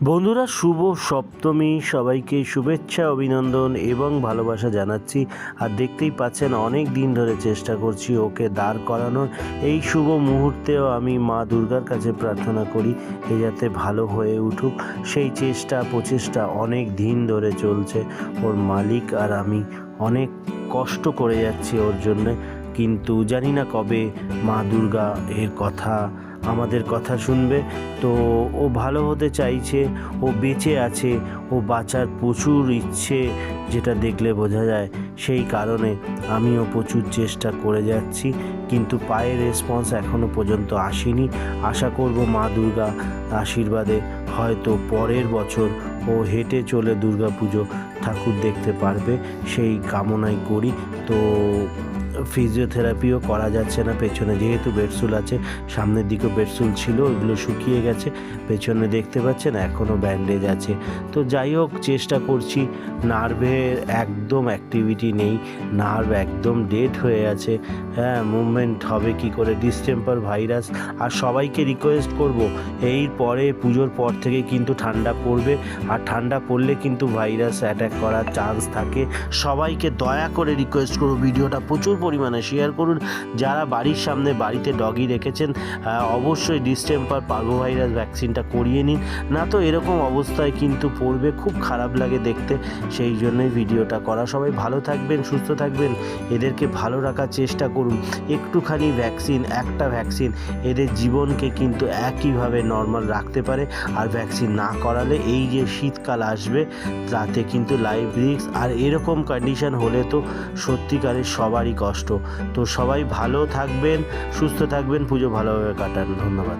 বন্ধুরা, শুভ সপ্তমী। সবাইকে শুভেচ্ছা, অভিনন্দন এবং ভালোবাসা জানাচ্ছি। আর দেখতেই পাচ্ছেন, অনেক দিন ধরে চেষ্টা করছি ওকে দাঁড় করানোর। এই শুভ মুহূর্তেও আমি মা দুর্গার কাছে প্রার্থনা করি এ যাতে ভালো হয়ে উঠুক। সেই চেষ্টা, প্রচেষ্টা অনেক দিন ধরে চলছে। ওর মালিক আর আমি অনেক কষ্ট করে যাচ্ছি ওর জন্যে। কিন্তু জানি না কবে মা দুর্গা এর কথা আমাদের কথা শুনবে। তো ও ভালো হতে চাইছে, ও বেঁচে আছে, ও বাঁচার প্রচুর ইচ্ছে যেটা দেখলে বোঝা যায়। সেই কারণে আমিও প্রচুর চেষ্টা করে যাচ্ছি, কিন্তু পায়ের রেসপন্স এখনও পর্যন্ত আসেনি। আশা করব মা দুর্গা আশীর্বাদে হয়তো পরের বছর ও হেঁটে চলে দুর্গা পুজো ঠাকুর দেখতে পারবে। সেই কামনাই করি। তো ফিজিওথেরাপিও করা যাচ্ছে না। পেছনে যেহেতু বেডসুল আছে, সামনের দিকেও বেডসুল ছিল ওগুলো শুকিয়ে গেছে, পেছনে দেখতে পাচ্ছেন এখনও ব্যান্ডেজ আছে। তো যাই হোক, চেষ্টা করছি নার্ভের একদম অ্যাক্টিভিটি নেই নার্ভ একদম ডেড হয়ে আছে। হ্যাঁ মুভমেন্ট হবে কি করে? ডিসটেম্পার ভাইরাস আর সবাইকে রিকোয়েস্ট করব, এই পরে, পুজোর পর থেকে কিন্তু ঠান্ডা পড়বে, আর ঠান্ডা পড়লে কিন্তু ভাইরাস অ্যাটাক করার চান্স থাকে। সবাইকে দয়া করে রিকোয়েস্ট করব ভিডিওটা প্রচুর পরিমাণে। শেয়ার করুন, যারা বাড়ির সামনে বাড়িতে ডগি রেখেছেন অবশ্যই ডিসটেম্পার পার্ভোভাইরাস ভ্যাকসিনটা করিয়ে নিন। না তো এরকম অবস্থায় কিন্তু পড়বে, খুব খারাপ লাগে দেখতে। সেই জন্যই ভিডিওটা করা। সবাই ভালো থাকবেন, সুস্থ থাকবেন। এদেরকে ভালো রাখার চেষ্টা করুন। একটুখানি ভ্যাকসিন একটা ভ্যাকসিন এদের জীবনকে কিন্তু একইভাবে নর্মাল রাখতে পারে। আর ভ্যাকসিন না করালে এই যে শীতকাল আসবে, তাতে কিন্তু লাইফ রিস্ক আর এরকম কন্ডিশন হলে তো সত্যিকারের সবারই কষ্ট। তো সবাই ভালো থাকবেন সুস্থ থাকবেন পুজো ভালোভাবে কাটান। ধন্যবাদ।